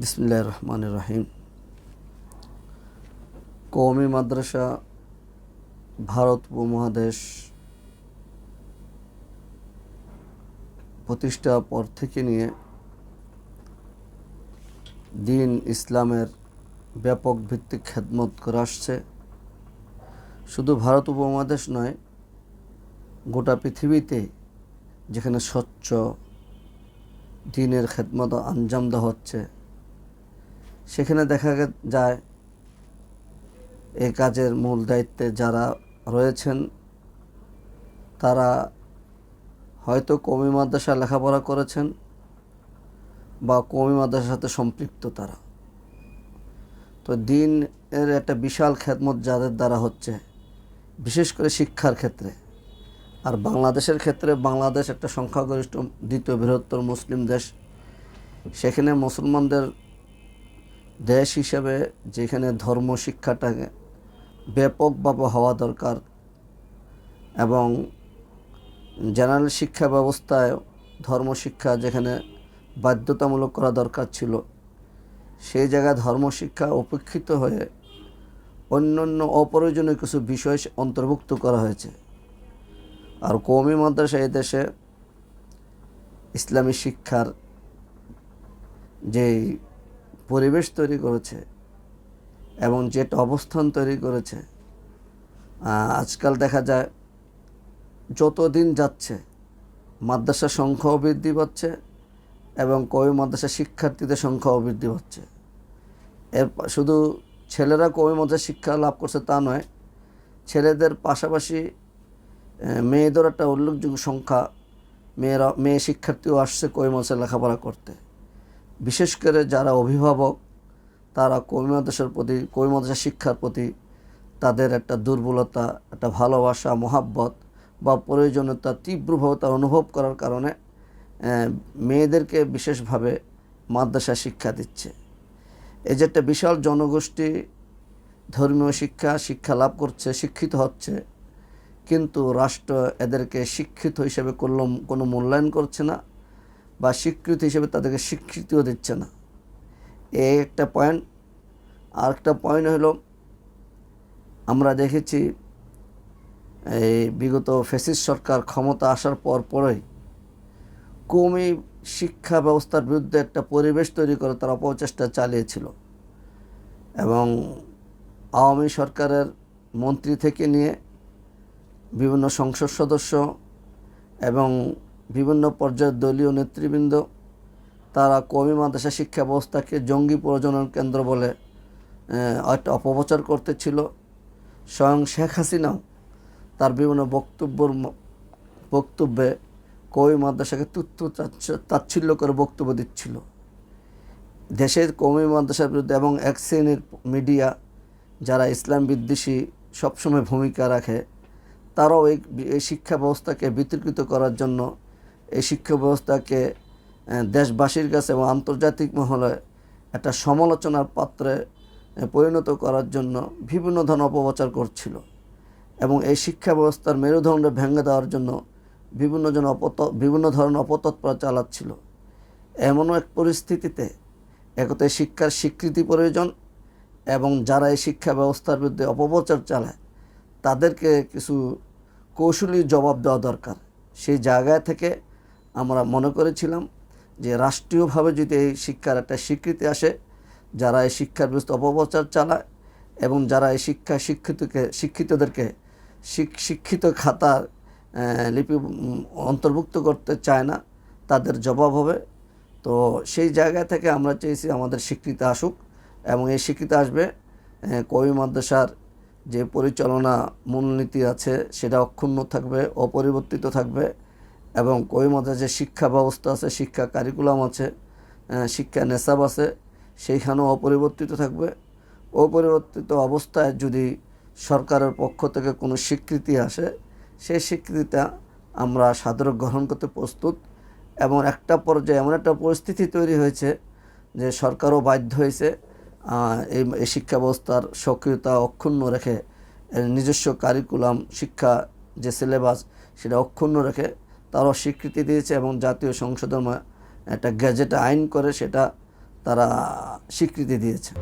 বিসমুল্লাহ রহমান রহিম কওমি মাদ্রাসা, ভারত উপমহাদেশ প্রতিষ্ঠা পর থেকে নিয়ে দিন ইসলামের ব্যাপক ভিত্তিক খেদমত করে আসছে। শুধু ভারত উপমহাদেশ নয়, গোটা পৃথিবীতে যেখানে স্বচ্ছ দিনের খেদমত আঞ্জাম দেওয়া হচ্ছে সেখানে দেখা যায় এই কাজের মূল দায়িত্বে যারা রয়েছেন, তারা হয়তো কমি মাদ্রাসা লেখাপড়া করেছেন বা কমি মাদ্রাসার সাথে সম্পৃক্ত তারা। তো দিন এর একটা বিশাল খেদমত যাদের দ্বারা হচ্ছে, বিশেষ করে শিক্ষার ক্ষেত্রে। আর বাংলাদেশের ক্ষেত্রে বাংলাদেশ একটা সংখ্যাগরিষ্ঠ দ্বিতীয় বৃহত্তর মুসলিম দেশ। সেখানে মুসলমানদের দেশ হিসেবে যেখানে ধর্ম শিক্ষাটাকে ব্যাপকভাবে হওয়া দরকার এবং জেনারেল শিক্ষা ব্যবস্থায় ধর্ম শিক্ষা যেখানে বাধ্যতামূলক করা দরকার ছিল, সেই জায়গায় ধর্ম শিক্ষা উপেক্ষিত হয়ে অন্যান্য অপ্রয়োজনীয় কিছু বিষয় অন্তর্ভুক্ত করা হয়েছে। আর কৌমি মাদ্রাসা এই দেশে ইসলামী শিক্ষার যে পরিবেশ তৈরি করেছে এবং যেটা অবস্থান তৈরি করেছে আজকাল দেখা যায় যত দিন যাচ্ছে মাদ্রাসার সংখ্যাও বৃদ্ধি পাচ্ছে এবং কবি মাদ্রাসা শিক্ষার্থীদের সংখ্যাও বৃদ্ধি পাচ্ছে। এর শুধু ছেলেরা কবি মাদ্রাসা শিক্ষা লাভ করছে তা নয়, ছেলেদের পাশাপাশি মেয়েদের একটা উল্লেখযোগ্য সংখ্যা, মেয়েরা, মেয়ে শিক্ষার্থীও আসছে কবি মাদ্রাসা লেখাপড়া করতে। বিশেষ করে যারা অভিভাবক, তারা কবি মাদ্রাসার প্রতি কবি মাদ্রাসা শিক্ষার প্রতি তাদের একটা দুর্বলতা, একটা ভালোবাসা, মহাব্বত বা প্রয়োজনীয়তা তীব্রভাবে তার অনুভব করার কারণে মেয়েদেরকে বিশেষভাবে মাদ্রাসা শিক্ষা দিচ্ছে। এই যে একটা বিশাল জনগোষ্ঠী ধর্মীয় শিক্ষা শিক্ষা লাভ করছে, শিক্ষিত হচ্ছে, কিন্তু রাষ্ট্র এদেরকে শিক্ষিত হিসেবে কোনো কোনো মূল্যায়ন করছে না। বা স্বীকৃতি হিসেবে তাদেরকে স্বীকৃতিও দিচ্ছে না। এই একটা পয়েন্ট আর একটা পয়েন্ট হলো, আমরা দেখেছি এই বিগত ফেসিস সরকার ক্ষমতা আসার পর পরেই কমই শিক্ষা ব্যবস্থার বিরুদ্ধে একটা পরিবেশ তৈরি করে তারা অপচেষ্টা চালিয়েছিল। এবং আওয়ামী সরকারের মন্ত্রী থেকে নিয়ে বিভিন্ন সংসদ সদস্য এবং বিভিন্ন পর্যায়ের দলীয় নেতৃবৃন্দ, তারা কমি মাদ্রাসা শিক্ষা ব্যবস্থাকে জঙ্গি প্রজনন কেন্দ্র বলে একটা অপপ্রচার করতেছিল। স্বয়ং শেখ হাসিনাও তার বিভিন্ন বক্তব্যর বক্তব্যে কবি মাদ্রাসাকে তাচ্ছ- তাচ্ছিল্য করে বক্তব্য দিচ্ছিল। দেশের কমি মাদ্রাসার বিরুদ্ধে এবং এক শ্রেণির মিডিয়া যারা ইসলাম বিদ্বেষী সবসময় ভূমিকা রাখে, তারাও এই শিক্ষা ব্যবস্থাকে বিতর্কিত করার জন্য এই শিক্ষা ব্যবস্থাকে দেশবাসীর কাছে এবং আন্তর্জাতিক মহলে একটা সমালোচনার পাত্রে পরিণত করার জন্য বিভিন্ন ধরনের অপপ্রচার করছিল। এবং এই শিক্ষা ব্যবস্থার মেরুদণ্ড ভেঙে দেওয়ার জন্য বিভিন্ন জন অপত, বিভিন্ন ধরনের অপতৎপর চালাচ্ছিল। এমনও এক পরিস্থিতিতে একতে শিক্ষার স্বীকৃতি প্রয়োজন এবং যারা এই শিক্ষা ব্যবস্থার বিরুদ্ধে অপপ্রচার চালায়, তাদেরকে কিছু কৌশলী জবাব দেওয়া দরকার। সেই জায়গায় থেকে আমরা মনে করেছিলাম যে রাষ্ট্রীয়ভাবে যদি এই শিক্ষার একটা স্বীকৃতি আসে, যারা এই শিক্ষার বিরুদ্ধে অপপ্রচার চালায় এবং যারা এই শিক্ষা শিক্ষিতকে, শিক্ষিতদেরকে শিক্ষিত খাতার লিপি অন্তর্ভুক্ত করতে চায় না, তাদের জবাব হবে। তো সেই জায়গা থেকে আমরা চেয়েছি আমাদের স্বীকৃতি আসুক এবং এই স্বীকৃতি আসবে কবি মাদ্রাসার যে পরিচালনা মূলনীতি আছে সেটা অক্ষুণ্ণ থাকবে, অপরিবর্তিত থাকবে। এবং কবি মাদ্রাসার যে শিক্ষা ব্যবস্থা আছে, শিক্ষা কারিকুলাম আছে শিক্ষা নেশাব আছে, সেইখানেও অপরিবর্তিত থাকবে। অপরিবর্তিত অবস্থায় যদি সরকারের পক্ষ থেকে কোনো স্বীকৃতি আসে, সেই স্বীকৃতিটা আমরা সাদরে গ্রহণ করতে প্রস্তুত। এবং একটা পর্যায়ে এমন একটা পরিস্থিতি তৈরি হয়েছে যে সরকারও বাধ্য হয়েছে এই শিক্ষা ব্যবস্থার সক্রিয়তা অক্ষুণ্ণ রেখে নিজস্ব কারিকুলাম শিক্ষা যে সিলেবাস সেটা অক্ষুণ্ণ রেখে তারাও স্বীকৃতি দিয়েছে এবং জাতীয় সংসদের একটা গ্যাজেট আইন করে সেটা তারা স্বীকৃতি দিয়েছে।